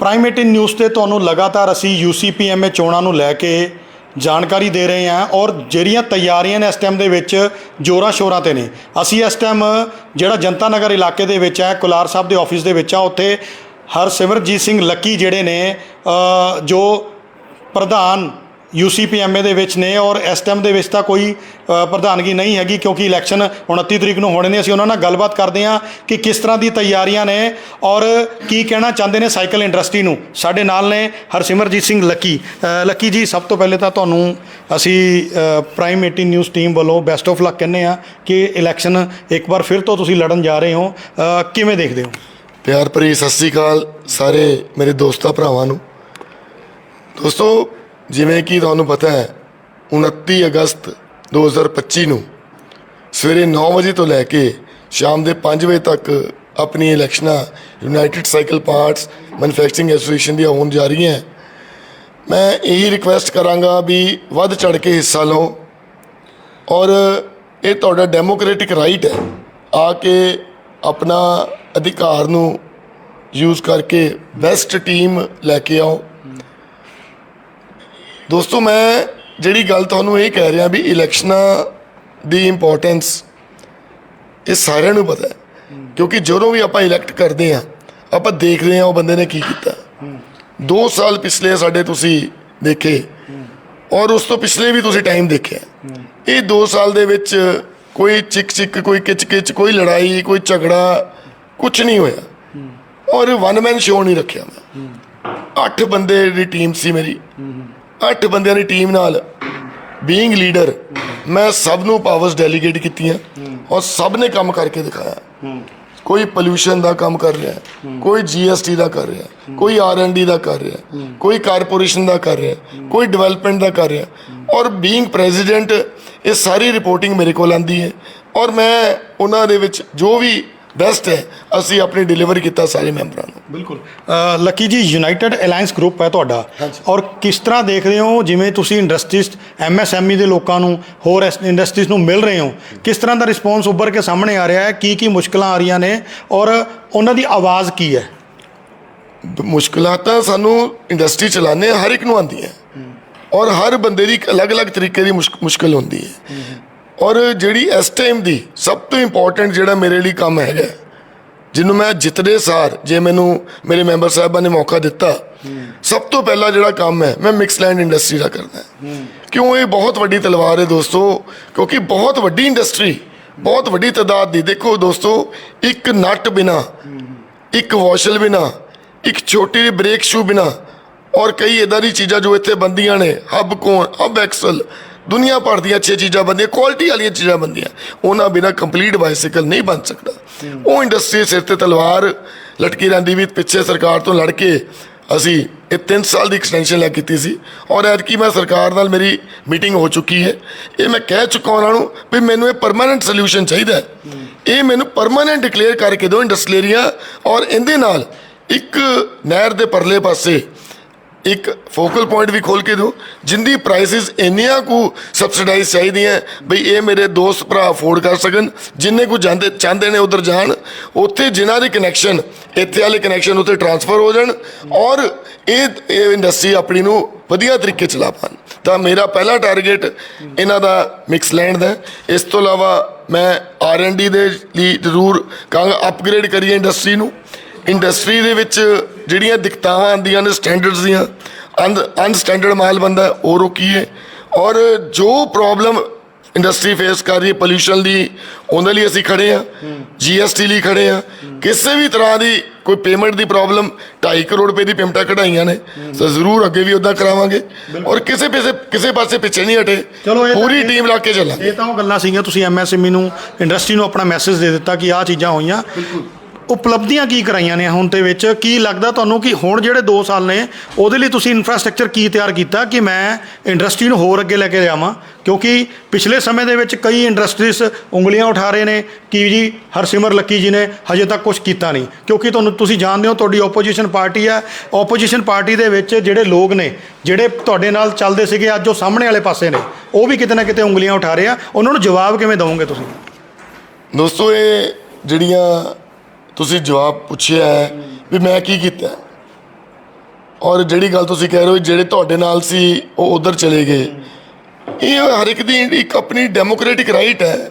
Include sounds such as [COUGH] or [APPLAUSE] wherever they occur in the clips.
ਪ੍ਰਾਈਮ18 news ਤੇ ਤੁਹਾਨੂੰ ਲਗਾਤਾਰ ਅਸੀਂ ਯੂਸੀਪੀਐਮਏ ਚੋਣਾਂ ਨੂੰ ਲੈ ਕੇ ਜਾਣਕਾਰੀ ਦੇ ਰਹੇ ਹਾਂ ਔਰ ਜਿਹੜੀਆਂ ਤਿਆਰੀਆਂ ਨੇ ਇਸ ਟਾਈਮ ਦੇ ਵਿੱਚ ਜੋਰਾਂ ਸ਼ੋਰਾਂ ਤੇ ਨੇ। ਅਸੀਂ ਇਸ ਟਾਈਮ ਜਿਹੜਾ ਜਨਤਾ ਨਗਰ ਇਲਾਕੇ ਦੇ ਵਿੱਚ ਹੈ, ਕੁਲਾਰ ਸਾਹਿਬ ਦੇ ਆਫਿਸ ਦੇ ਵਿੱਚ ਆ, ਉੱਥੇ ਹਰਸਿਮਰਜੀਤ ਸਿੰਘ ਲੱਕੀ ਜਿਹੜੇ ਨੇ ਜੋ ਪ੍ਰਧਾਨ ਯੂਸੀਪੀਐਮਏ ਦੇ ਵਿੱਚ ਨੇ ਔਰ ਇਸ ਟਾਈਮ ਦੇ ਵਿੱਚ ਤਾਂ ਕੋਈ ਪ੍ਰਧਾਨਗੀ ਨਹੀਂ ਹੈਗੀ ਕਿਉਂਕਿ ਇਲੈਕਸ਼ਨ 29 ਤਰੀਕ ਨੂੰ ਹੋਣੇ ਨੇ। ਅਸੀਂ ਉਹਨਾਂ ਨਾਲ ਗੱਲਬਾਤ ਕਰਦੇ ਹਾਂ ਕਿ ਕਿਸ ਤਰ੍ਹਾਂ ਦੀ ਤਿਆਰੀਆਂ ਨੇ ਔਰ ਕੀ ਕਹਿਣਾ ਚਾਹੁੰਦੇ ਨੇ ਸਾਈਕਲ ਇੰਡਸਟਰੀ ਨੂੰ। ਸਾਡੇ ਨਾਲ ਨੇ ਹਰਸਿਮਰਜੀਤ ਸਿੰਘ ਲੱਕੀ। ਲੱਕੀ ਜੀ, ਸਭ ਤੋਂ ਪਹਿਲੇ ਤਾਂ ਤੁਹਾਨੂੰ ਅਸੀਂ ਪ੍ਰਾਈਮ 18 ਨਿਊਜ਼ ਟੀਮ ਵੱਲੋਂ ਬੈਸਟ ਆਫ ਲੱਕ ਕਹਿੰਦੇ ਆ ਕਿ ਇਲੈਕਸ਼ਨ ਇੱਕ ਵਾਰ ਫਿਰ ਤੋਂ ਤੁਸੀਂ ਲੜਨ ਜਾ ਰਹੇ ਹੋ। ਕਿਵੇਂ ਦੇਖਦੇ ਹੋ? ਪਿਆਰ ਭਰੀ ਸਤਿ ਸ੍ਰੀ ਅਕਾਲ ਸਾਰੇ ਮੇਰੇ ਦੋਸਤਾਂ ਭਰਾਵਾਂ ਨੂੰ। ਦੋਸਤੋ ਜਿਵੇਂ ਕਿ ਤੁਹਾਨੂੰ ਪਤਾ ਹੈ 29 ਅਗਸਤ 2025 ਨੂੰ ਸਵੇਰੇ 9 ਵਜੇ ਤੋਂ ਲੈ ਕੇ ਸ਼ਾਮ ਦੇ 5 ਵਜੇ ਤੱਕ ਆਪਣੀ ਇਲੈਕਸ਼ਨਾਂ united cycle parts manufacturing association ਦੀਆਂ ਹੋਣ ਜਾ ਰਹੀਆਂ ਮੈਂ ਇਹੀ ਰਿਕੁਐਸਟ ਕਰਾਂਗਾ ਵੀ ਵੱਧ ਚੜ ਕੇ ਹਿੱਸਾ ਲਓ ਔਰ ਇਹ ਤੁਹਾਡਾ ਡੈਮੋਕ੍ਰੈਟਿਕ ਰਾਈਟ ਹੈ। ਆ ਕੇ ਆਪਣਾ ਅਧਿਕਾਰ ਨੂੰ ਯੂਜ਼ ਕਰਕੇ ਬੈਸਟ ਟੀਮ ਲੈ ਕੇ ਆਓ। ਦੋਸਤੋ, ਮੈਂ ਜਿਹੜੀ ਗੱਲ ਤੁਹਾਨੂੰ ਇਹ ਕਹਿ ਰਿਹਾ ਵੀ ਇਲੈਕਸ਼ਨਾਂ ਦੀ ਇੰਪੋਰਟੈਂਸ ਇਹ ਸਾਰਿਆਂ ਨੂੰ ਪਤਾ ਹੈ। ਕਿਉਂਕਿ ਜਦੋਂ ਵੀ ਆਪਾਂ ਇਲੈਕਟ ਕਰਦੇ ਆ ਆਪਾਂ ਦੇਖਦੇ ਆ ਉਹ ਬੰਦੇ ਨੇ ਕੀ ਕੀਤਾ। 2 ਸਾਲ ਪਿਛਲੇ ਸਾਡੇ ਤੁਸੀਂ ਦੇਖੇ ਔਰ ਉਸ ਤੋਂ ਪਿਛਲੇ ਵੀ ਤੁਸੀਂ ਟਾਈਮ ਦੇਖਿਆ। ਇਹ 2 ਸਾਲ ਦੇ ਵਿੱਚ ਕੋਈ ਚਿਕ ਚਿਕ ਕੋਈ ਕਿਚ ਕਿਚ ਕੋਈ ਲੜਾਈ, ਕੋਈ ਝਗੜਾ ਕੁਝ ਨਹੀਂ ਹੋਇਆ। ਔਰ ਵਨ ਮੈਨ ਸ਼ੋਅ ਨਹੀਂ ਰੱਖਿਆ ਮੈਂ। ਅੱਠ ਬੰਦੇ ਦੀ ਟੀਮ ਸੀ ਮੇਰੀ। ਅੱਠ ਬੰਦਿਆਂ ਦੀ ਟੀਮ ਨਾਲ ਬੀਇੰਗ ਲੀਡਰ ਮੈਂ ਸਭ ਨੂੰ ਪਾਵਰਸ ਡੈਲੀਗੇਟ ਕੀਤੀਆਂ ਔਰ ਸਭ ਨੇ ਕੰਮ ਕਰਕੇ ਦਿਖਾਇਆ। ਕੋਈ ਪੋਲੂਸ਼ਨ ਦਾ ਕੰਮ ਕਰ ਰਿਹਾ ਹੈ, ਕੋਈ ਜੀਐਸਟੀ ਦਾ ਕਰ ਰਿਹਾ ਹੈ, ਕੋਈ ਆਰਐਨਡੀ ਦਾ ਕਰ ਰਿਹਾ ਕੋਈ ਕਾਰਪੋਰੇਸ਼ਨ ਦਾ ਕਰ ਰਿਹਾ ਕੋਈ ਡਿਵੈਲਪਮੈਂਟ ਦਾ ਕਰ ਰਿਹਾ ਔਰ ਬੀਇੰਗ ਪ੍ਰੈਜ਼ੀਡੈਂਟ ਇਹ ਸਾਰੀ ਰਿਪੋਰਟਿੰਗ ਮੇਰੇ ਕੋਲ ਆਂਦੀ ਹੈ ਔਰ ਮੈਂ ਉਹਨਾਂ ਦੇ ਵਿੱਚ ਜੋ ਵੀ ਬੈਸਟ ਹੈ। ਅਸੀਂ ਆਪਣੀ ਡਿਲੀਵਰ ਕੀਤਾ ਸਾਰੇ ਮੈਂਬਰਾਂ ਨੂੰ। ਬਿਲਕੁਲ। ਲੱਕੀ ਜੀ ਯੂਨਾਈਟਿਡ ਅਲਾਈਅੰਸ ਗਰੁੱਪ ਹੈ ਤੁਹਾਡਾ। ਔਰ ਕਿਸ ਤਰ੍ਹਾਂ ਦੇਖਦੇ ਹੋ? ਜਿਵੇਂ ਤੁਸੀਂ ਇੰਡਸਟਰੀਜ਼ ਐਮਐਸਐਮਈ ਦੇ ਲੋਕਾਂ ਨੂੰ ਹੋਰ ਇੰਡਸਟਰੀਜ਼ ਨੂੰ ਮਿਲ ਰਹੇ ਹੋ ਕਿਸ ਤਰ੍ਹਾਂ ਦਾ ਰਿਸਪੌਂਸ ਉੱਭਰ ਕੇ ਸਾਹਮਣੇ ਆ ਰਿਹਾ ਹੈ? ਕੀ ਕੀ ਮੁਸ਼ਕਲਾਂ ਆ ਰਹੀਆਂ ਨੇ? ਔਰ ਉਹਨਾਂ ਦੀ ਆਵਾਜ਼ ਕੀ ਹੈ? ਮੁਸ਼ਕਲਾਂ ਤਾਂ ਸਾਨੂੰ ਇੰਡਸਟਰੀ ਹਾਂ ਹਰ ਇੱਕ ਨੂੰ ਆਉਂਦੀ ਹੈ। ਔਰ ਹਰ ਬੰਦੇ ਦੀ ਇੱਕ ਅਲੱਗ-ਅਲੱਗ ਤਰੀਕੇ ਦੀ ਮੁਸ਼ਕ- ਮੁਸ਼ਕਲ ਹੁੰਦੀ ਹੈ। ਔਰ ਜਿਹੜੀ ਇਸ ਟਾਈਮ ਦੀ ਸਭ ਤੋਂ ਇੰਪੋਰਟੈਂਟ ਜਿਹੜਾ ਮੇਰੇ ਲਈ ਕੰਮ ਹੈਗਾ, ਜਿਹਨੂੰ ਮੈਂ ਜਿੱਤਦੇ ਸਾਰ ਜੇ ਮੈਨੂੰ ਮੇਰੇ ਮੈਂਬਰ ਸਾਹਿਬਾਂ ਨੇ ਮੌਕਾ ਦਿੱਤਾ, ਸਭ ਤੋਂ ਪਹਿਲਾ ਜਿਹੜਾ ਕੰਮ ਹੈ, ਮੈਂ ਮਿਕਸਲੈਂਡ ਇੰਡਸਟਰੀ ਦਾ ਕਰਦਾ ਹੈ। ਕਿਉਂ? ਇਹ ਬਹੁਤ ਵੱਡੀ ਤਲਵਾਰ ਹੈ ਦੋਸਤੋ, ਕਿਉਂਕਿ ਬਹੁਤ ਵੱਡੀ ਇੰਡਸਟਰੀ ਬਹੁਤ ਵੱਡੀ ਤਾਦਾਦ ਦੀ। ਦੇਖੋ ਦੋਸਤੋ, ਇੱਕ ਨਟ ਬਿਨਾ, ਇੱਕ ਵਾਸ਼ਲ ਬਿਨਾ, ਇੱਕ ਛੋਟੀ ਜਿਹੀ ਬ੍ਰੇਕ ਸ਼ੂ ਬਿਨਾ, ਔਰ ਕਈ ਇਦਾਂ ਦੀ ਚੀਜ਼ਾਂ ਜੋ ਇੱਥੇ ਬੰਦੀਆਂ ਨੇ ਹੱਬ ਕੋਣ ਹੱਬ ਐਕਸਲ ਦੁਨੀਆ ਭਰ ਦੀਆਂ ਅੱਛੀਆਂ ਚੀਜ਼ਾਂ ਬੰਦੀਆਂ ਕੁਆਲਿਟੀ ਵਾਲੀਆਂ ਚੀਜ਼ਾਂ ਬੰਦੀਆਂ ਉਹਨਾਂ ਬਿਨਾ ਕੰਪਲੀਟ ਬਾਈਸਾਈਕਲ ਨਹੀਂ ਬਣ ਸਕਦਾ। ਉਹ ਇੰਡਸਟਰੀ ਸਿਰ ਤੇ ਤਲਵਾਰ ਲਟਕੀ ਰਹਿੰਦੀ ਵੀ ਪਿੱਛੇ ਸਰਕਾਰ ਤੋਂ ਲੜ ਕੇ ਅਸੀਂ ਇਹ 3 ਸਾਲ ਦੀ ਐਕਸਟੈਂਸ਼ਨ ਲੈ ਕੀਤੀ ਸੀ। ਔਰ ਐਤਕੀ ਮੈਂ ਸਰਕਾਰ ਨਾਲ ਮੇਰੀ ਮੀਟਿੰਗ ਹੋ ਚੁੱਕੀ ਹੈ। ਇਹ ਮੈਂ ਕਹਿ ਚੁੱਕਾ ਉਹਨਾਂ ਨੂੰ ਵੀ ਮੈਨੂੰ ਇਹ ਪਰਮਾਨੈਂਟ ਸੋਲੂਸ਼ਨ ਚਾਹੀਦਾ ਹੈ। ਇਹ ਮੈਨੂੰ ਪਰਮਾਨੈਂਟ ਡਿਕਲੇਅਰ ਕਰਕੇ ਦਿਓ ਇੰਡਸਟਰੀ ਏਰੀਆ ਔਰ ਇਹਦੇ ਨਾਲ ਇੱਕ ਨਹਿਰ ਦੇ ਪਰਲੇ ਪਾਸੇ ਇੱਕ ਫੋਕਲ ਪੁਆਇੰਟ ਵੀ ਖੋਲ ਕੇ ਦਿਓ, ਜਿੰਦੀ ਪ੍ਰਾਈਸਿਸ ਇੰਨੀਆਂ ਕੁ ਸਬਸਿਡਾਈਜ਼ ਚਾਹੀਦੀਆਂ, ਬਈ ਇਹ ਮੇਰੇ ਦੋਸਤ ਭਰਾ ਅਫੋਰਡ ਕਰ ਸਕਣ, ਜਿੰਨੇ ਕੁ ਜਾਂਦੇ, ਚਾਹੁੰਦੇ ਨੇ ਉਧਰ ਜਾਣ, ਉੱਥੇ ਜਿਨ੍ਹਾਂ ਦੇ ਕਨੈਕਸ਼ਨ ਇੱਥੇ ਵਾਲੇ ਕਨੈਕਸ਼ਨ ਉੱਥੇ ਟਰਾਂਸਫਰ ਹੋ ਜਾਣ, ਔਰ ਇਹ ਇਹ ਇੰਡਸਟਰੀ ਆਪਣੀ ਨੂੰ ਵਧੀਆ ਤਰੀਕੇ ਚਲਾ ਪਾਣ ਤਾਂ ਮੇਰਾ ਪਹਿਲਾ ਟਾਰਗੇਟ ਇਹਨਾਂ ਦਾ ਮਿਕਸ ਲੈਂਡ ਦਾ ਇਸ ਤੋਂ ਇਲਾਵਾ ਮੈਂ ਆਰ ਐਂਡ ਡੀ ਦੇ ਲਈ ਜ਼ਰੂਰ ਕਹਾਂਗਾ ਅਪਗ੍ਰੇਡ ਕਰੀਏ ਇੰਡਸਟਰੀ ਨੂੰ। ਇੰਡਸਟਰੀ ਦੇ ਵਿੱਚ ਜਿਹੜੀਆਂ ਦਿੱਕਤਾਂ ਆਉਂਦੀਆਂ ਨੇ ਸਟੈਂਡਰਡਸ ਦੀਆਂ ਅਨਸਟੈਂਡਰਡ ਮਾਲ ਬੰਦਾ ਉਹ ਰੋਕੀਏ। ਔਰ ਜੋ ਪ੍ਰੋਬਲਮ ਇੰਡਸਟਰੀ ਫੇਸ ਕਰ ਰਹੀ ਹੈ ਪੋਲੂਸ਼ਨ ਦੀ ਉਹਦੇ ਲਈ ਅਸੀਂ ਖੜੇ ਆ ਜੀਐਸਟੀ ਲਈ ਖੜੇ ਆ ਕਿਸੇ ਵੀ ਤਰ੍ਹਾਂ ਦੀ ਕੋਈ ਪੇਮੈਂਟ ਦੀ ਪ੍ਰੋਬਲਮ 2.5 ਕਰੋੜ ਰੁਪਏ ਦੀ ਪੇਮੈਂਟਾਂ ਕਢਾਈਆਂ ਨੇ ਤਾਂ ਜ਼ਰੂਰ ਅੱਗੇ ਵੀ ਉਦਾਂ ਕਰਾਵਾਂਗੇ। ਔਰ ਕਿਸੇ ਪਾਸੇ ਕਿਸੇ ਪਾਸੇ ਪਿੱਛੇ ਨਹੀਂ ਹਟੇ ਪੂਰੀ ਟੀਮ ਲਾ ਕੇ ਚੱਲਾਂਗੇ। ਇਹ ਤਾਂ ਉਹ ਗੱਲਾਂ ਸੀਗੀਆਂ ਤੁਸੀਂ ਐਮਐਸਐਮਈ ਨੂੰ ਇੰਡਸਟਰੀ ਨੂੰ ਆਪਣਾ ਮੈਸੇਜ ਦੇ ਦਿੱਤਾ ਕਿ ਆਹ ਚੀਜ਼ਾਂ ਹੋਈਆਂ। ਉਪਲਬਧੀਆਂ ਕੀ ਕਰਾਈਆਂ ਨੇ ਹੁਣ ਦੇ ਵਿੱਚ? ਕੀ ਲੱਗਦਾ ਤੁਹਾਨੂੰ ਕਿ ਹੁਣ ਜਿਹੜੇ 2 ਸਾਲ ਨੇ, ਉਹਦੇ ਲਈ ਤੁਸੀਂ ਇਨਫਰਾਸਟ੍ਰਕਚਰ ਕੀ ਤਿਆਰ ਕੀਤਾ ਕਿ ਮੈਂ ਇੰਡਸਟਰੀ ਨੂੰ ਹੋਰ ਅੱਗੇ ਲੈ ਕੇ ਜਾਵਾਂ ਕਿਉਂਕਿ ਪਿਛਲੇ ਸਮੇਂ ਦੇ ਵਿੱਚ ਕਈ ਇੰਡਸਟਰੀਜ਼ ਉਂਗਲੀਆਂ ਉਠਾ ਰਹੇ ਨੇ, ਕਿ ਜੀ, ਹਰਸਿਮਰ ਲੱਕੀ ਜੀ ਨੇ ਹਜੇ ਤੱਕ ਕੁਝ ਕੀਤਾ ਨਹੀਂ। ਕਿਉਂਕਿ ਤੁਹਾਨੂੰ, ਤੁਸੀਂ ਜਾਣਦੇ ਹੋ ਤੁਹਾਡੀ ਆਪੋਜੀਸ਼ਨ ਪਾਰਟੀ ਆ ਆਪੋਜੀਸ਼ਨ ਪਾਰਟੀ ਦੇ ਵਿੱਚ ਜਿਹੜੇ ਲੋਕ ਨੇ, ਜਿਹੜੇ ਤੁਹਾਡੇ ਨਾਲ ਚੱਲਦੇ ਸੀਗੇ ਅੱਜ ਉਹ ਸਾਹਮਣੇ ਵਾਲੇ ਪਾਸੇ ਨੇ, ਉਹ ਵੀ ਕਿਤੇ ਨਾ ਕਿਤੇ ਉਂਗਲੀਆਂ ਉਠਾ ਰਹੇ ਆ। ਉਹਨਾਂ ਨੂੰ ਜਵਾਬ ਕਿਵੇਂ ਦਵੋਗੇ ਤੁਸੀਂ? ਦੋਸਤੋ, ਇਹ ਜਿਹੜੀਆਂ ਤੁਸੀਂ ਜਵਾਬ ਪੁੱਛਿਆ ਹੈ ਵੀ ਮੈਂ ਕੀ ਕੀਤਾ ਔਰ ਜਿਹੜੀ ਗੱਲ ਤੁਸੀਂ ਕਹਿ ਰਹੇ ਹੋ ਜਿਹੜੇ ਤੁਹਾਡੇ ਨਾਲ ਸੀ ਉਹ ਉਧਰ ਚਲੇ ਗਏ। ਇਹ ਹਰ ਇੱਕ ਦੀ ਇੱਕ ਆਪਣੀ ਡੈਮੋਕ੍ਰੈਟਿਕ ਰਾਈਟ ਹੈ।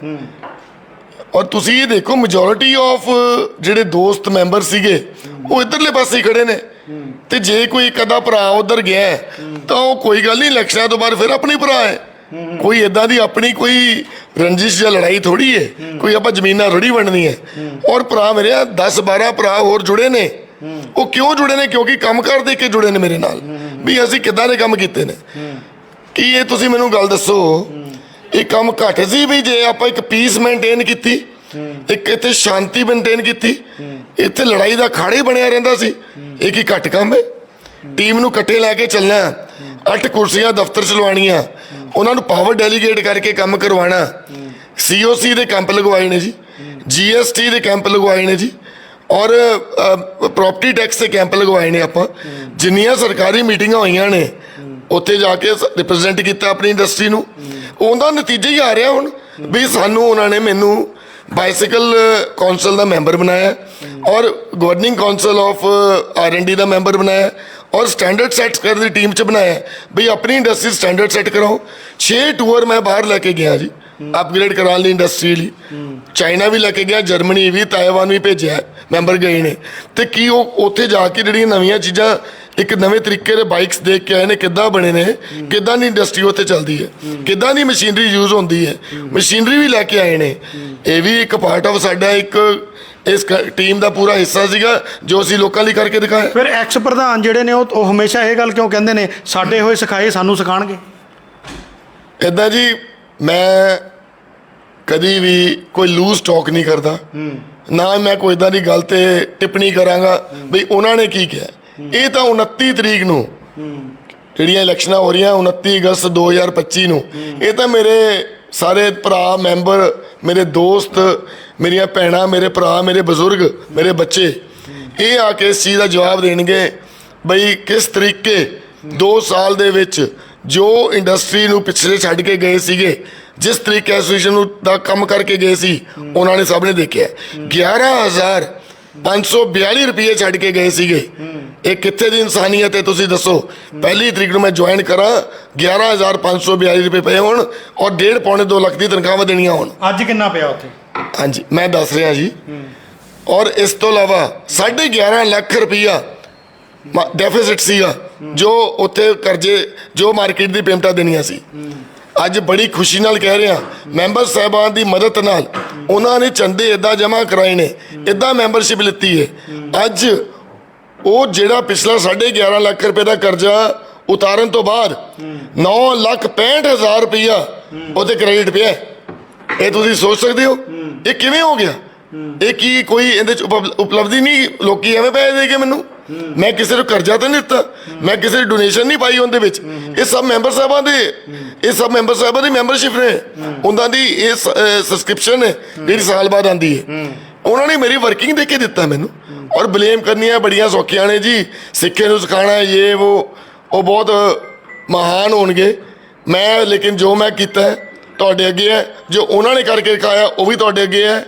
ਔਰ ਤੁਸੀਂ ਇਹ ਦੇਖੋ ਮੈਜੋਰਿਟੀ ਆਫ ਜਿਹੜੇ ਦੋਸਤ ਮੈਂਬਰ ਸੀਗੇ ਉਹ ਇਧਰਲੇ ਪਾਸੇ ਹੀ ਖੜੇ ਨੇ। ਤੇ ਜੇ ਕੋਈ ਇੱਕ ਅੱਧਾ ਭਰਾ ਉਧਰ ਗਿਆ ਹੈ, ਤਾਂ ਉਹ ਕੋਈ ਗੱਲ ਨਹੀਂ ਇਲੈਕਸ਼ਨਾਂ ਤੋਂ ਬਾਅਦ ਫਿਰ ਆਪਣੇ ਭਰਾ ਹੈ। ਕੋਈ ਇਦਾਂ ਦੀ ਆਪਣੀ ਕੋਈ ਰੰਜਿਸ਼ ਜਾਂ ਲੜਾਈ ਥੋੜੀ ਹੈ ਕੋਈ ਆਪਾਂ ਜ਼ਮੀਨਾਂ ਥੋੜੀ ਵੰਡਣੀ ਹੈ ਔਰ ਭਰਾ ਮੇਰੇ 10 12 ਭਰਾ ਹੋਰ ਜੁੜੇ ਨੇ। ਉਹ ਕਿਉਂ ਜੁੜੇ ਨੇ? ਕਿਉਂਕਿ ਕੰਮ ਕਰ ਕੇ ਜੁੜੇ ਨੇ ਮੇਰੇ ਨਾਲ। ਵੀ ਅਸੀਂ ਕਿੱਦਾਂ ਦੇ ਕੰਮ ਕੀਤੇ ਨੇ। ਕੀ ਇਹ ਤੁਸੀਂ ਮੈਨੂੰ ਗੱਲ ਦੱਸੋ? ਇਹ ਕੰਮ ਘੱਟ ਸੀ ਵੀ ਜੇ ਆਪਾਂ ਇੱਕ ਪੀਸ ਮੇਨਟੇਨ ਕੀਤੀ, ਇੱਕ ਇੱਥੇ ਸ਼ਾਂਤੀ ਮੇਨਟੇਨ ਕੀਤੀ, ਇੱਥੇ ਲੜਾਈ ਦਾ ਖਾੜਾ ਹੀ ਬਣਿਆ ਰਹਿੰਦਾ ਸੀ। ਇਹ ਕੀ ਘੱਟ ਕੰਮ ਹੈ ਟੀਮ ਨੂੰ ਇਕੱਠੇ ਲੈ ਕੇ ਚੱਲਣਾ। ਅੱਠ ਕੁਰਸੀਆਂ, ਦਫ਼ਤਰ ਚ ਲਵਾਉਣੀਆਂ ਉਹਨਾਂ ਨੂੰ ਪਾਵਰ ਡੈਲੀਗੇਟ ਕਰਕੇ ਕੰਮ ਕਰਵਾਉਣਾ ਸੀਓਸੀ ਦੇ ਕੈਂਪ ਲਗਵਾਏ ਨੇ ਜੀ। ਜੀਐਸਟੀ ਦੇ ਕੈਂਪ ਲਗਵਾਏ ਨੇ ਜੀ। ਔਰ ਪ੍ਰਾਪਰਟੀ ਟੈਕਸ ਦੇ ਕੈਂਪ ਲਗਵਾਏ ਨੇ ਆਪਾਂ। ਜਿੰਨੀਆਂ ਸਰਕਾਰੀ ਮੀਟਿੰਗਾਂ ਹੋਈਆਂ ਨੇ, ਉੱਥੇ ਜਾ ਕੇ ਰਿਪਰੈਜ਼ੈਂਟ ਕੀਤਾ ਆਪਣੀ ਇੰਡਸਟਰੀ ਨੂੰ। ਉਹਦਾ ਨਤੀਜਾ ਹੀ ਆ ਰਿਹਾ ਹੁਣ, ਵੀ ਸਾਨੂੰ ਉਹਨਾਂ ਨੇ ਮੈਨੂੰ ਬਾਈਸਾਈਕਲ ਕੌਂਸਲ uh, ਦਾ ਮੈਂਬਰ ਬਣਾਇਆ ਔਰ ਗਵਰਨਿੰਗ ਕੌਂਸਲ ਆਫ ਡੀ ਦਾ ਮੈਂਬਰ ਬਣਾਇਆ ਔਰ ਸਟੈਂਡਰਡ ਸੈੱਟ ਕਰਨ ਦੀ ਟੀਮ ਚ ਬਣਾਇਆ ਬਈ ਆਪਣੀ ਇੰਡਸਟਰੀ ਸਟੈਂਡਰਡ ਸੈੱਟ ਕਰਾਓ। 6 ਟੂਰ ਮੈਂ ਬਾਹਰ ਲੈ ਕੇ ਗਿਆ ਜੀ। ਅਪਗ੍ਰੇਡ ਕਰਾਉਣ ਲਈ ਇੰਡਸਟਰੀ ਲਈ। ਚਾਈਨਾ ਵੀ ਲੈ ਕੇ ਗਿਆ, ਜਰਮਨੀ ਵੀ, ਤਾਇਵਾਨ ਵੀ ਭੇਜਿਆ ਮੈਂਬਰ ਗਏ ਨੇ। ਤੇ ਕੀ ਉਹ ਉੱਥੇ ਜਾ ਕੇ ਜਿਹੜੀਆਂ ਨਵੀਆਂ ਚੀਜ਼ਾਂ ਇੱਕ ਨਵੇਂ ਤਰੀਕੇ ਦੇ ਬਾਈਕਸ ਦੇਖ ਕੇ ਆਏ ਨੇ ਕਿੱਦਾਂ ਬਣੇ ਨੇ ਕਿੱਦਾਂ ਦੀ ਇੰਡਸਟਰੀ ਉੱਥੇ ਚੱਲਦੀ ਹੈ ਕਿੱਦਾਂ ਦੀ ਮਸ਼ੀਨਰੀ ਯੂਜ਼ ਹੁੰਦੀ ਹੈ ਮਸ਼ੀਨਰੀ ਵੀ ਲੈ ਕੇ ਆਏ ਨੇ। ਇਹ ਵੀ ਇੱਕ ਪਾਰਟ ਆਫ ਸਾਡਾ ਇੱਕ ਇਸ ਟੀਮ ਦਾ ਪੂਰਾ ਹਿੱਸਾ ਸੀਗਾ ਜੋ ਅਸੀਂ ਲੋਕਾਂ ਲਈ ਕਰਕੇ ਦਿਖਾਇਆ। ਫਿਰ ਐਕਸ ਪ੍ਰਧਾਨ ਜਿਹੜੇ ਨੇ ਉਹ ਉਹ ਹਮੇਸ਼ਾ ਇਹ ਗੱਲ ਕਿਉਂ ਕਹਿੰਦੇ ਨੇ ਸਾਡੇ ਹੋਏ ਸਿਖਾਏ ਸਾਨੂੰ ਸਿਖਾਣਗੇ ਇਦਾਂ ਜੀ ਮੈਂ ਕਦੀ ਵੀ ਕੋਈ ਲੂਜ਼ ਟਾਕ ਨਹੀਂ ਕਰਦਾ। ਨਾ ਮੈਂ ਕੋਈ ਇਦਾਂ ਦੀ ਗੱਲ ਤੇ ਟਿੱਪਣੀ ਕਰਾਂਗਾ ਵੀ ਉਹਨਾਂ ਨੇ ਕੀ ਕਿਹਾ। ਇਹ ਤਾਂ 29 ਤਰੀਕ ਨੂੰ। ਜਿਹੜੀਆਂ ਇਲੈਕਸ਼ਨਾਂ ਹੋ ਰਹੀਆਂ 29 ਅਗਸਤ 2025 ਨੂੰ। ਇਹ ਤਾਂ ਮੇਰੇ ਸਾਰੇ ਭਰਾ, ਮੈਂਬਰ, ਮੇਰੇ ਦੋਸਤ, ਮੇਰੀਆਂ ਭੈਣਾਂ, ਮੇਰੇ ਭਰਾ, ਮੇਰੇ ਬਜ਼ੁਰਗ, ਮੇਰੇ ਬੱਚੇ, ਇਹ ਆ ਕੇ ਇਸ ਚੀਜ਼ ਦਾ ਜਵਾਬ ਦੇਣਗੇ ਬਈ ਕਿਸ ਤਰੀਕੇ 2 ਸਾਲ ਦੇ ਵਿੱਚ ਜੋ ਇੰਡਸਟਰੀ ਨੂੰ ਪਿੱਛੇ ਛੱਡ ਕੇ ਗਏ ਸੀਗੇ, ਜਿਸ ਤਰੀਕੇ ਐਸੋਸੀਏਸ਼ਨ ਨੂੰ ਦਾ ਕੰਮ ਕਰਕੇ ਗਏ ਸੀ, ਉਹਨਾਂ ਨੇ ਸਭ ਨੇ ਦੇਖਿਆ। 11000 542 ਰੁਪਏ ਛੱਡ ਕੇ ਗਏ ਸੀਗੇ। ਇਹ ਕਿੱਥੇ ਦੀ ਇਨਸਾਨੀਅਤ ਹੈ ਤੁਸੀਂ ਦੱਸੋ। ਪਹਿਲੀ ਤਰੀਕ ਨੂੰ ਮੈਂ ਜੁਆਇਨ ਕਰਾਂ 11542 ਰੁਪਏ ਪਏ ਹੋਣ ਔਰ ਡੇਢ ਪੌਣੇ 2 ਲੱਖ ਦੀ ਤਨਖਾਹਾਂ ਦੇਣੀਆਂ ਹੋਣ। ਅੱਜ ਕਿੰਨਾ ਪਿਆ ਉੱਥੇ? ਹਾਂਜੀ ਮੈਂ ਦੱਸ ਰਿਹਾ ਜੀ। ਔਰ ਇਸ ਤੋਂ ਇਲਾਵਾ 11.5 ਲੱਖ ਰੁਪਈਆ ਡੈਫਿਸਿਟ ਸੀਗਾ ਜੋ ਉੱਥੇ ਕਰਜ਼ੇ ਜੋ ਮਾਰਕੀਟ ਦੀ ਪੇਮੈਂਟਾਂ ਦੇਣੀਆਂ ਸੀ। ਅੱਜ ਬੜੀ ਖੁਸ਼ੀ ਨਾਲ ਕਹਿ ਰਿਹਾ, ਮੈਂਬਰ ਸਾਹਿਬਾਨ ਦੀ ਮਦਦ ਨਾਲ ਉਹਨਾਂ ਨੇ ਚੰਦੇ ਇਦਾਂ ਜਮ੍ਹਾਂ ਕਰਾਏ ਨੇ ਇਦਾਂ ਮੈਂਬਰਸ਼ਿਪ ਲਿੱਤੀ ਹੈ ਅੱਜ ਉਹ ਜਿਹੜਾ ਪਿਛਲਾ 11.5 ਲੱਖ ਰੁਪਏ ਦਾ ਕਰਜ਼ਾ ਉਤਾਰਨ ਤੋਂ ਬਾਅਦ 9 ਲੱਖ 65 ਹਜ਼ਾਰ ਰੁਪਇਆ ਉਹਦੇ ਕ੍ਰੈਡਿਟ ਪਿਆ ਇਹ ਤੁਸੀਂ ਸੋਚ ਸਕਦੇ ਹੋ? ਇਹ ਕਿਵੇਂ ਹੋ ਗਿਆ? ਇਹ ਕੀ ਕੋਈ ਇਹਦੇ ਚ ਉਪਲਬਧੀ ਨਹੀਂ? ਲੋਕੀ ਐਵੇਂ ਪੈਸੇ ਦੇ ਕੇ ਮੈਨੂੰ ਮੈਂ ਕਿਸੇ ਨੂੰ ਕਰਜ਼ਾ ਤਾਂ ਨਹੀਂ ਦਿੱਤਾ। ਮੈਂ ਕਿਸੇ ਦੀ ਡੋਨੇਸ਼ਨ ਨਹੀਂ ਪਾਈ ਉਹਦੇ ਵਿੱਚ। ਇਹ ਸਭ ਮੈਂਬਰ ਸਾਹਿਬਾਂ ਦੇ। ਇਹ ਸਭ ਮੈਂਬਰ ਸਾਹਿਬਾਂ ਦੀ ਮੈਂਬਰਸ਼ਿਪ ਨੇ। ਉਹਨਾਂ ਦੀ ਇਹ ਸਬਸਕ੍ਰਿਪਸ਼ਨ ਹੈ ਜਿਹੜੀ ਸਾਲ ਬਾਅਦ ਆਂਦੀ ਹੈ। ਉਹਨਾਂ ਨੇ ਮੇਰੀ ਵਰਕਿੰਗ ਦੇ ਕੇ ਦਿੱਤਾ ਮੈਨੂੰ। ਔਰ ਬਲੇਮ ਕਰਨੀਆਂ ਬੜੀਆਂ ਸੌਖੀਆਂ ਨੇ ਜੀ। ਸਿੱਖੇ ਨੂੰ ਸਿਖਾਣਾ, ਇਹ, ਉਹ ਉਹ ਬਹੁਤ ਮਹਾਨ ਹੋਣਗੇ। ਮੈਂ, ਲੇਕਿਨ ਜੋ ਮੈਂ ਕੀਤਾ ਤੁਹਾਡੇ ਅੱਗੇ ਹੈ। ਜੋ ਉਹਨਾਂ ਨੇ ਕਰਕੇ ਦਿਖਾਇਆ ਉਹ ਵੀ ਤੁਹਾਡੇ ਅੱਗੇ ਹੈ।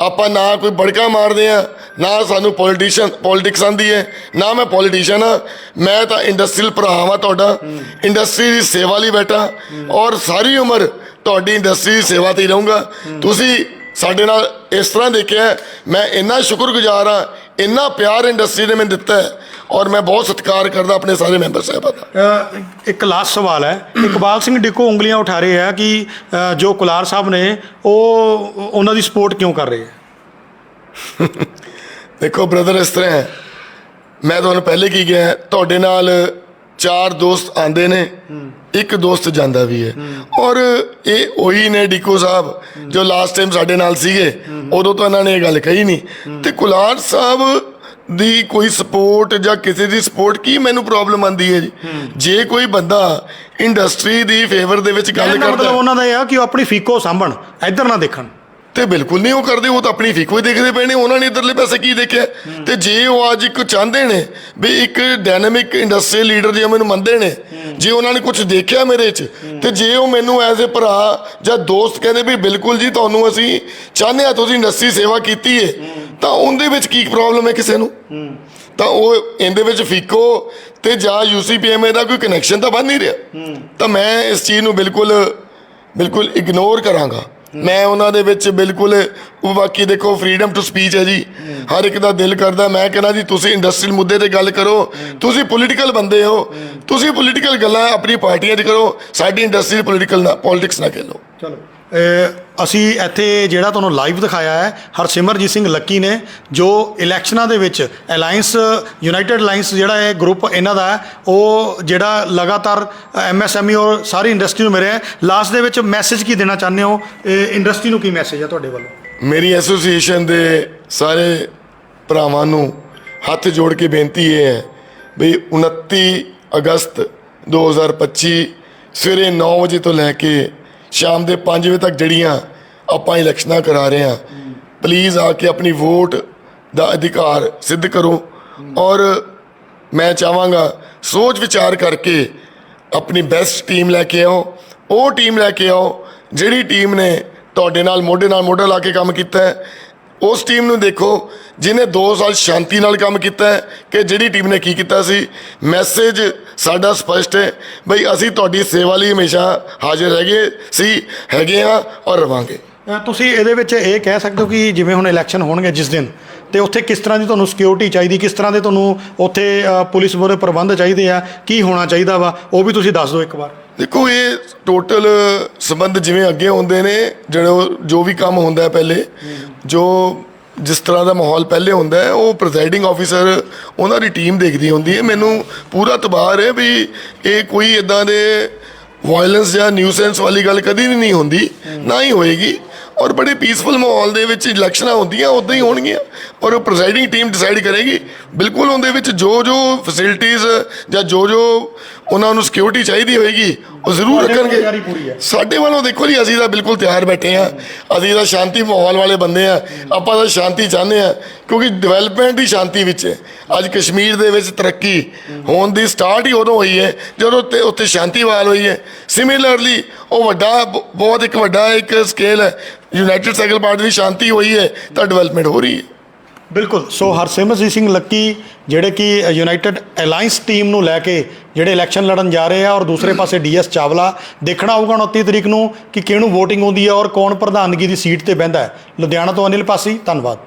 ਆਪਾਂ ਨਾ ਕੋਈ ਬੜਕਾ ਮਾਰਦੇ ਆ, ਨਾ ਸਾਨੂੰ ਪੋਲੀਟੀਸ਼ੀਅਨ ਪੋਲਿਟਿਕਸ ਆਂਦੀ ਹੈ ਨਾ ਮੈਂ ਪੋਲੀਟੀਸ਼ੀਅਨ ਆ, ਮੈਂ ਤਾਂ ਇੰਡਸਟਰੀਅਲ ਭਰਾ ਹਾਂ ਤੁਹਾਡਾ ਇੰਡਸਟਰੀ ਦੀ ਸੇਵਾ ਲਈ ਬੈਠਾ, ਔਰ ਸਾਰੀ ਉਮਰ ਤੁਹਾਡੀ ਇੰਡਸਟਰੀ ਦੀ ਸੇਵਾ ਤੇ ਹੀ ਰਹੂੰਗਾ। ਤੁਸੀਂ ਸਾਡੇ ਨਾਲ ਇਸ ਤਰ੍ਹਾਂ ਦੇਖਿਆ, ਮੈਂ ਇੰਨਾ ਸ਼ੁਕਰਗੁਜ਼ਾਰ ਹਾਂ ਇੰਨਾ ਪਿਆਰ ਇੰਡਸਟਰੀ ਨੇ ਮੈਨੂੰ ਦਿੱਤਾ ਹੈ ਔਰ ਮੈਂ ਬਹੁਤ ਸਤਿਕਾਰ ਕਰਦਾ ਆਪਣੇ ਸਾਰੇ ਮੈਂਬਰ ਸਾਹਿਬਾਂ ਦਾ। ਇੱਕ ਲਾਸਟ ਸਵਾਲ ਹੈ। ਇਕਬਾਲ ਸਿੰਘ ਡਿੱਕੋ ਉਂਗਲੀਆਂ ਉਠਾ ਰਹੇ ਆ ਕਿ ਜੋ ਕੁਲਾਰ ਸਾਹਿਬ ਨੇ ਉਹ ਉਹਨਾਂ ਦੀ ਸਪੋਰਟ ਕਿਉਂ ਕਰ ਰਹੇ ਆ? [LAUGHS] ਦੇਖੋ ਬ੍ਰਦਰ ਇਸ ਤਰ੍ਹਾਂ ਹੈ। ਮੈਂ ਤੁਹਾਨੂੰ ਪਹਿਲੇ ਕੀ ਕਿਹਾ ਤੁਹਾਡੇ ਨਾਲ ਚਾਰ ਦੋਸਤ ਆਂਦੇ ਨੇ। ਇੱਕ ਦੋਸਤ ਜਾਂਦਾ ਵੀ ਹੈ। ਔਰ ਇਹ ਉਹੀ ਨੇ ਡਿਕੋ ਸਾਹਿਬ ਜੋ ਲਾਸਟ ਟਾਈਮ ਸਾਡੇ ਨਾਲ ਸੀਗੇ। ਉਦੋਂ ਤਾਂ ਇਹਨਾਂ ਨੇ ਇਹ ਗੱਲ ਕਹੀ ਨਹੀਂ। ਤੇ ਕੁਲਾਰ ਸਾਹਿਬ ਦੀ ਕੋਈ ਸਪੋਰਟ ਜਾਂ ਕਿਸੇ ਦੀ ਸਪੋਰਟ ਕੀ ਮੈਨੂੰ ਪ੍ਰੋਬਲਮ ਆਂਦੀ ਹੈ ਜੀ? ਜੇ ਕੋਈ ਬੰਦਾ ਇੰਡਸਟਰੀ ਦੀ ਫੇਵਰ ਦੇ ਵਿੱਚ ਗੱਲ ਕਰਦਾ ਮਤਲਬ ਉਹਨਾਂ ਦਾ ਇਹ ਆ ਕਿ ਉਹ ਆਪਣੀ ਫੀਕੋ ਸਾਂਭਣ ਇੱਧਰ ਨਾ ਦੇਖਣ। ਤੇ ਬਿਲਕੁਲ ਨਹੀਂ ਉਹ ਕਰਦੇ ਉਹ ਤਾਂ ਆਪਣੀ ਫਿੱਕੋ ਹੀ ਦੇਖਦੇ ਪਏ ਨੇ ਉਹਨਾਂ ਨੇ ਇਧਰਲੇ ਪਾਸੇ ਕੀ ਦੇਖਿਆ? ਤੇ ਜੇ ਉਹ ਅੱਜ ਇੱਕ ਚਾਹੁੰਦੇ ਨੇ ਵੀ ਇੱਕ ਡਾਇਨਾਮਿਕ ਇੰਡਸਟਰੀ ਲੀਡਰ ਜੇ ਮੈਨੂੰ ਮੰਨਦੇ ਨੇ ਜੇ ਉਹਨਾਂ ਨੇ ਕੁਝ ਦੇਖਿਆ ਮੇਰੇ 'ਚ ਤੇ ਜੇ ਉਹ ਮੈਨੂੰ ਐਜ਼ ਅ ਭਰਾ ਜਾਂ ਦੋਸਤ ਕਹਿੰਦੇ ਵੀ ਬਿਲਕੁਲ ਜੀ ਤੁਹਾਨੂੰ ਅਸੀਂ ਚਾਹੁੰਦੇ ਆ ਤੁਸੀਂ ਇੰਡਸਟਰੀ ਸੇਵਾ ਕੀਤੀ ਹੈ ਤਾਂ ਉਹਦੇ ਵਿੱਚ ਕੀ ਪ੍ਰੋਬਲਮ ਹੈ ਕਿਸੇ ਨੂੰ? ਤਾਂ ਉਹ ਇਹਦੇ ਵਿੱਚ ਫੀਕੋ ਤੇ ਜਾਂ ਯੂਸੀਪੀਐਮਏ ਦਾ ਕੋਈ ਕਨੈਕਸ਼ਨ ਤਾਂ ਬਣ ਨਹੀਂ ਰਿਹਾ। ਤਾਂ ਮੈਂ ਇਸ ਚੀਜ਼ ਨੂੰ ਬਿਲਕੁਲ ਬਿਲਕੁਲ ਇਗਨੋਰ ਕਰਾਂਗਾ। ਮੈਂ ਉਹਨਾਂ ਦੇ ਵਿੱਚ ਬਿਲਕੁਲ, ਉਹ ਬਾਕੀ ਦੇਖੋ ਫਰੀडम ਟੂ ਸਪੀਚ ਹੈ ਜੀ। ਹਰ ਇੱਕ ਦਾ ਦਿਲ ਕਰਦਾ, ਮੈਂ ਕਹਿੰਦਾ ਜੀ, ਤੁਸੀਂ ਇੰਡਸਟਰੀਅਲ ਮੁੱਦੇ ਤੇ ਗੱਲ ਕਰੋ। ਤੁਸੀਂ ਪੋਲੀਟੀਕਲ ਬੰਦੇ ਹੋ। ਤੁਸੀਂ ਪੋਲੀਟੀਕਲ ਗੱਲਾਂ ਆਪਣੀ ਪਾਰਟੀਆਂ 'ਚ ਕਰੋ। ਸਾਡੀ ਇੰਡਸਟਰੀ ਪੋਲੀਟੀਕਲ ਨਾ ਪੋਲਿਟਿਕਸ ਨਾ ਖੇਲੋ। ਚਲੋ। ਅਸੀਂ ਇੱਥੇ ਜਿਹੜਾ ਤੁਹਾਨੂੰ ਲਾਈਵ ਦਿਖਾਇਆ ਹੈ, ਹਰਸਿਮਰਜੀਤ ਸਿੰਘ ਲੱਕੀ ਨੇ, ਜੋ ਇਲੈਕਸ਼ਨਾਂ ਦੇ ਵਿੱਚ ਅਲਾਈਅੰਸ ਯੂਨਾਈਟਿਡ ਅਲਾਈਅੰਸ ਜਿਹੜਾ ਇਹ ਗਰੁੱਪ ਇਹਨਾਂ ਦਾ ਉਹ ਜਿਹੜਾ ਲਗਾਤਾਰ ਐਮਐਸਐਮਈ ਔਰ ਸਾਰੀ ਇੰਡਸਟਰੀ ਨੂੰ ਮਿਲਿਆ ਲਾਸਟ ਦੇ ਵਿੱਚ ਮੈਸੇਜ ਕੀ ਦੇਣਾ ਚਾਹੁੰਦੇ ਹੋ? ਇੰਡਸਟਰੀ ਨੂੰ ਕੀ ਮੈਸੇਜ ਹੈ ਤੁਹਾਡੇ ਵੱਲੋਂ? ਮੇਰੀ ਐਸੋਸੀਏਸ਼ਨ ਦੇ ਸਾਰੇ ਭਰਾਵਾਂ ਨੂੰ ਹੱਥ ਜੋੜ ਕੇ ਬੇਨਤੀ ਇਹ ਹੈ ਵੀ 29 ਅਗਸਤ 2025 ਸਵੇਰੇ 9 ਵਜੇ ਤੋਂ ਲੈ ਕੇ ਸ਼ਾਮ ਦੇ 5 ਵਜੇ ਤੱਕ ਜਿਹੜੀਆਂ ਆਪਾਂ ਇਲੈਕਸ਼ਨਾਂ ਕਰਾ ਰਹੇ ਹਾਂ ਪਲੀਜ਼ ਆ ਕੇ ਆਪਣੀ ਵੋਟ ਦਾ ਅਧਿਕਾਰ ਸਿੱਧ ਕਰੋ। ਔਰ ਮੈਂ ਚਾਹਾਂਗਾ ਸੋਚ ਵਿਚਾਰ ਕਰਕੇ ਆਪਣੀ ਬੈਸਟ ਟੀਮ ਲੈ ਕੇ ਆਓ। ਉਹ ਟੀਮ ਲੈ ਕੇ ਆਓ ਜਿਹੜੀ ਟੀਮ ਨੇ ਤੁਹਾਡੇ ਨਾਲ, ਮੋਢੇ ਨਾਲ ਮੋਢਾ ਲਾ ਕੇ ਕੰਮ ਕੀਤਾ ਹੈ। ਉਸ ਟੀਮ ਨੂੰ ਦੇਖੋ ਜਿਨੇ 2 ਸਾਲ ਸ਼ਾਂਤੀ ਨਾਲ ਕੰਮ ਕੀਤਾ ਹੈ, ਕਿ ਜਿਹੜੀ ਟੀਮ ਨੇ ਕੀ ਕੀਤਾ ਸੀ? ਮੈਸੇਜ ਸਾਡਾ ਸਪਸ਼ਟ ਹੈ, ਬਈ ਅਸੀਂ ਤੁਹਾਡੀ ਸੇਵਾ ਲਈ ਹਮੇਸ਼ਾ ਹਾਜ਼ਰ ਹੈਗੇ ਸੀ, ਹੈਗੇ ਆ ਔਰ ਰਵਾਂਗੇ। ਤੁਸੀਂ ਇਹਦੇ ਵਿੱਚ ਇਹ ਕਹਿ ਸਕਦੇ ਹੋ ਕਿ ਜਿਵੇਂ ਹੁਣ ਇਲੈਕਸ਼ਨ ਹੋਣਗੇ ਜਿਸ ਦਿਨ ਤੇ ਉੱਥੇ ਕਿਸ ਤਰ੍ਹਾਂ ਦੀ ਤੁਹਾਨੂੰ ਸਿਕਿਉਰਿਟੀ ਚਾਹੀਦੀ, ਕਿਸ ਤਰ੍ਹਾਂ ਦੇ ਤੁਹਾਨੂੰ ਉੱਥੇ ਪੁਲਿਸ ਬੋਰੇ ਪ੍ਰਬੰਧ ਚਾਹੀਦੇ ਆ, ਕੀ ਹੋਣਾ ਚਾਹੀਦਾ ਵਾ, ਉਹ ਵੀ ਤੁਸੀਂ ਦੱਸ ਦਿਓ ਇੱਕ ਵਾਰ। ਦੇਖੋ, ਇਹ ਟੋਟਲ ਸੰਬੰਧ ਜਿਵੇਂ ਅੱਗੇ ਹੁੰਦੇ ਨੇ, ਜਿਹੜਾ ਜੋ ਵੀ ਕੰਮ ਹੁੰਦਾ ਹੈ ਪਹਿਲੇ, ਜੋ ਜਿਸ ਤਰ੍ਹਾਂ ਦਾ ਮਾਹੌਲ ਪਹਿਲੇ ਹੁੰਦਾ ਹੈ, ਉਹ ਪ੍ਰੈਜ਼ਾਈਡਿੰਗ ਆਫੀਸਰ ਉਹਨਾਂ ਦੀ ਟੀਮ ਦੇਖਦੀ ਹੁੰਦੀ ਹੈ। ਮੈਨੂੰ ਪੂਰਾ ਤਬਾਰ ਹੈ ਵੀ ਇਹ ਕੋਈ ਇਦਾਂ ਦੇ ਵਾਇਲੈਂਸ ਜਾਂ ਨਿਊਸੈਂਸ ਵਾਲੀ ਗੱਲ ਕਦੀ ਵੀ ਨਹੀਂ ਹੁੰਦੀ, ਨਾ ਹੀ ਹੋਏਗੀ। ਔਰ ਬੜੇ ਪੀਸਫੁਲ ਮਾਹੌਲ ਦੇ ਵਿੱਚ ਇਲੈਕਸ਼ਨਾਂ ਹੁੰਦੀਆਂ ਉਦਾਂ ਹੀ ਹੋਣਗੀਆਂ। ਔਰ ਉਹ ਪ੍ਰੈਜ਼ਾਈਡਿੰਗ ਟੀਮ ਡਿਸਾਈਡ ਕਰੇਗੀ। ਬਿਲਕੁਲ ਉਹਦੇ ਵਿੱਚ ਜੋ ਜੋ ਫੈਸਿਲਿਟੀਆਂ ਜਾਂ ਜੋ ਜੋ ਉਹਨਾਂ ਨੂੰ ਸਿਕਿਉਰਿਟੀ ਚਾਹੀਦੀ ਹੋਏਗੀ ਉਹ ਜ਼ਰੂਰ ਰੱਖਣਗੇ। ਸਾਡੇ ਵੱਲੋਂ ਦੇਖੋ ਜੀ ਅਸੀਂ ਤਾਂ ਬਿਲਕੁਲ ਤਿਆਰ ਬੈਠੇ ਆ ਅਸੀਂ ਤਾਂ ਸ਼ਾਂਤੀ ਮਾਹੌਲ ਵਾਲੇ ਬੰਦੇ ਆ ਆਪਾਂ ਤਾਂ ਸ਼ਾਂਤੀ ਚਾਹੁੰਦੇ ਆ ਕਿਉਂਕਿ ਡਿਵੈਲਪਮੈਂਟ ਹੀ ਸ਼ਾਂਤੀ ਵਿੱਚ ਹੈ। ਅੱਜ ਕਸ਼ਮੀਰ ਦੇ ਵਿੱਚ ਤਰੱਕੀ ਹੋਣ ਦੀ ਸਟਾਰਟ ਹੀ ਉਦੋਂ ਹੋਈ ਹੈ ਜਦੋਂ ਤੇ ਉੱਥੇ ਸ਼ਾਂਤੀ ਵਾਲ ਹੋਈ ਹੈ। ਸਿਮਿਲਰਲੀ ਉਹ ਵੱਡਾ ਬਹੁਤ ਇੱਕ ਵੱਡਾ ਇੱਕ ਸਕੇਲ ਹੈ। ਯੂਨਾਈਟਿਡ ਸਾਈਕਲ ਪਾਰਟੀ ਦੀ ਸ਼ਾਂਤੀ ਹੋਈ ਹੈ ਤਾਂ ਡਿਵੈਲਪਮੈਂਟ ਹੋ ਰਹੀ ਹੈ। ਬਿਲਕੁਲ। ਸੋ ਹਰਸਿਮਰਜੀਤ ਸਿੰਘ ਲੱਕੀ, ਜਿਹੜੇ ਕਿ ਯੂਨਾਈਟਿਡ ਅਲਾਈਅੰਸ ਟੀਮ ਨੂੰ ਲੈ ਕੇ ਜਿਹੜੇ ਇਲੈਕਸ਼ਨ ਲੜਨ ਜਾ ਰਹੇ ਆ ਔਰ ਦੂਸਰੇ ਪਾਸੇ ਡੀਐਸ ਚਾਵਲਾ, ਦੇਖਣਾ ਹੋਊਗਾ 29 ਤਰੀਕ ਨੂੰ ਕਿ ਕਿਹਨੂੰ VOTING ਆਉਂਦੀ ਹੈ ਔਰ ਕੌਣ ਪ੍ਰਧਾਨਗੀ ਦੀ ਸੀਟ ਤੇ ਬਹਿੰਦਾ ਹੈ। ਲੁਧਿਆਣਾ ਤੋਂ ਅਨਿਲ ਪਾਸੀ, ਧੰਨਵਾਦ।